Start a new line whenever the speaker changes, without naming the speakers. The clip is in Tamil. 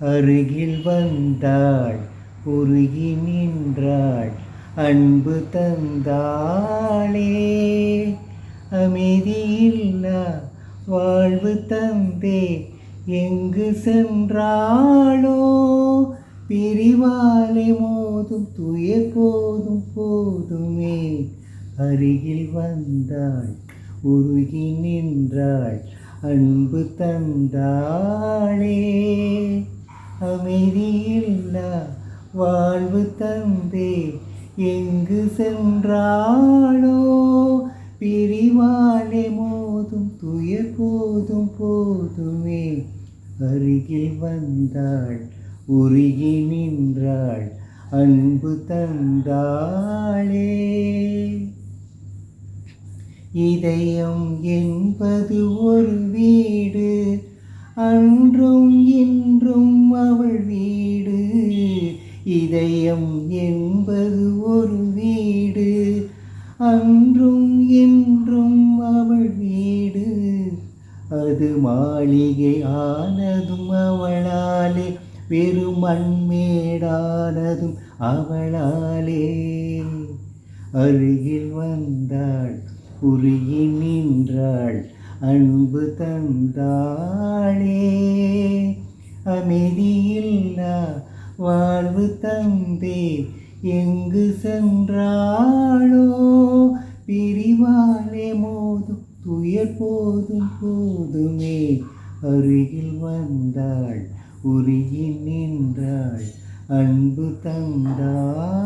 அருகில் வந்தாள் உருகி நின்றாள் அன்பு தந்தாளே. அமைதியில்லா வாழ்வு தந்தே. எங்கு சென்றாளோ? பிரிவாலை மோதும் துய போதும் போதுமே. அருகில் வந்தாள் உருகி நின்றாள் அன்பு தந்தாளே. அமைதியில்லா வாழ்வு தந்தே எங்கு சென்றாளோ? பிரிவாலே மோதும் துயர் போதும் போதுமே. அருகில் வந்தாள் உருகி நின்றாள் அன்பு தந்தாளே. இதயம் என்பது ஒரு வீடு அன்றும் இதயம் என்பது ஒரு வீடு. அன்றும் இன்றும் அவள் வீடு. அது மாளிகை ஆனதும் அவளாலே வெறும் மண்மேடானதும் அவளாலே. அருகில் வந்தாள் உருகி நின்றாள் அன்பு தந்தாளே. அமைதியில் வாழ்வு தந்தே எங்கு சென்றாளோ? பிரிவாலே மோதும். துயர் போதும் போதுமே. அருகில் வந்தாள் உருகி நின்றாள். அன்பு தந்தாள்.